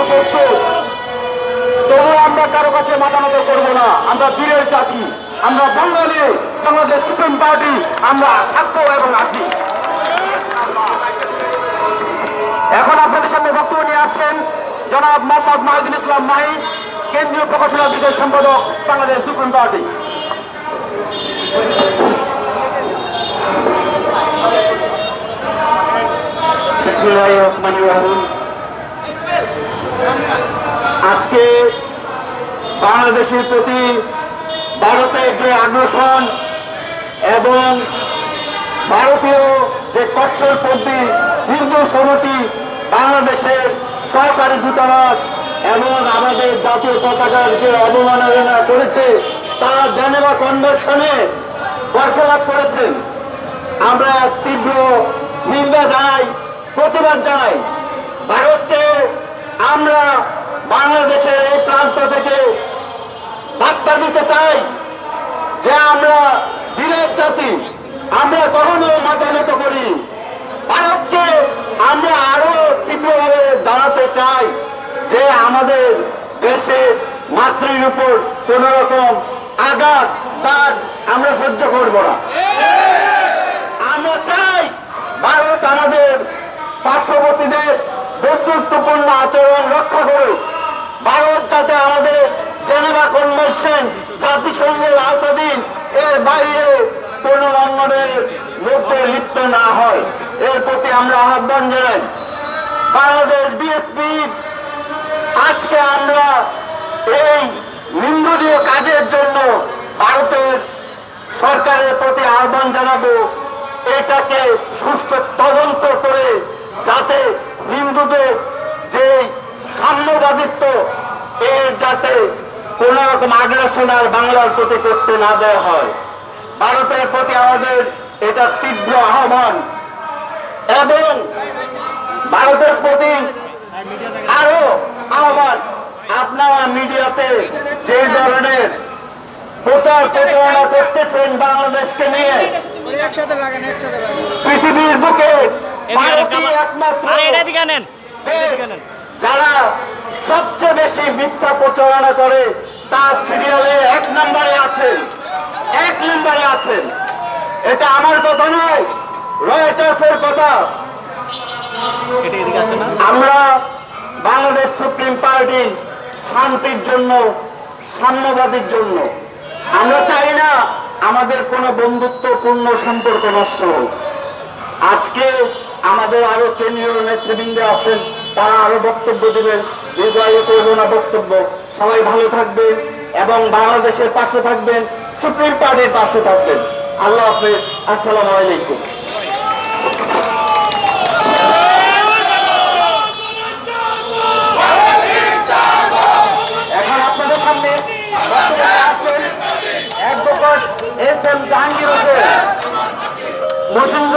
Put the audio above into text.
করতে প্রস্তুত। তবু আমরা কারও কাছে মাথা নত করব না। আমরা বীরের জাতি, আমরা বাঙালি, বাংলাদেশ সুপ্রিম পার্টি, আমরা থাকব এবং আছি। এখন আপনাদের সামনে বক্তব্য নিয়ে আছেন জনাব মোহাম্মদ মাহিদুল ইসলাম মাহিদ কেন্দ্রীয় প্রকাশনা বিষয় সম্পাদক, বাংলাদেশ সুপ্রিম পার্টি। বিসমিল্লাহির আজকে বাংলাদেশের প্রতি ভারতের যে আগ্রাসন এবং ভারতীয় যে কট্টরপন্থী হিন্দু সমিতি বাংলাদেশের সরকারি দূতাবাস এবং আমাদের জাতীয় পতাকার যে অবমাননা করেছে তারা জেনেভা কনভেনশনে বরখলাপ করেছেন আমরা তীব্র নিন্দা জানাই, প্রতিবাদ জানাই। ভারতকে আমরা বাংলাদেশের এই প্রান্ত থেকে বার্তা দিতে চাই যে আমরা বিরাট জাতি, আমরা কখনো মাথা করি ভারতকে আমরা আরও তীব্রভাবে জানাতে চাই যে আমাদের দেশে মাতৃর উপর কোন রকম আঘাত, দাগ আমরা সহ্য করব না আমরা চাই ভারত আমাদের পার্শ্ববর্তী দেশ বন্ধুত্বপূর্ণ আচরণ রক্ষা করুক ভারত যাতে আমাদের জেনেভা কনভেনশন জাতিসংঘের আওতাধীন, এর বাইরে কোন লঙ্ঘনের মধ্যে লিপ্ত না হয়। এর প্রতি আমরা আহ্বান জানাই, বাংলাদেশ বিএসপি আজকে আমরা এই নিন্দনীয় কাজের জন্য ভারতের সরকারের প্রতি আহ্বান জানাব। এটাকে সুষ্ঠু তদন্ত করে যাতে হিন্দুদের যে সাম্যবাদিত্ব এর যাতে কোন রকম আগ্রাসন আর বাংলার প্রতি করতে না দেওয়া হয় ভারতের প্রতি আমাদের এটা তীব্র আহ্বান এবং ভারতের প্রতি আরও আহ্বান। আপনারা মিডিয়াতে যে ধরনের প্রচার প্রচারণা করতেছেন বাংলাদেশকে নিয়ে পৃথিবীর বুকে একমাত্র যারা সবচেয়ে বেশি মিথ্যা প্রচারণা করে তার সিরিয়ালে এক নম্বরে আছেন। এক নম্বরে আছেন। এটা আমার কথা নয় রয়টার্সের কথা। আমরা বাংলাদেশ সুপ্রিম পার্টি শান্তির জন্য সাম্যবাদীর জন্য। আমরা চাই না আমাদের কোনো বন্ধুত্বপূর্ণ সম্পর্ক নষ্ট হোক। আজকে আমাদের আরও কেন্দ্রীয় নেতৃবৃন্দ আছেন তারা আরও বক্তব্য দিবেন। দীর্ঘায়ু করব বক্তব্য। সবাই ভালো থাকবেন এবং বাংলাদেশের পাশে থাকবেন, সুপ্রিম পার্টির পাশে থাকবেন। আল্লাহ হাফেজ। আসসালামু আলাইকুম। S M Jahangir Hossain মসিন্দ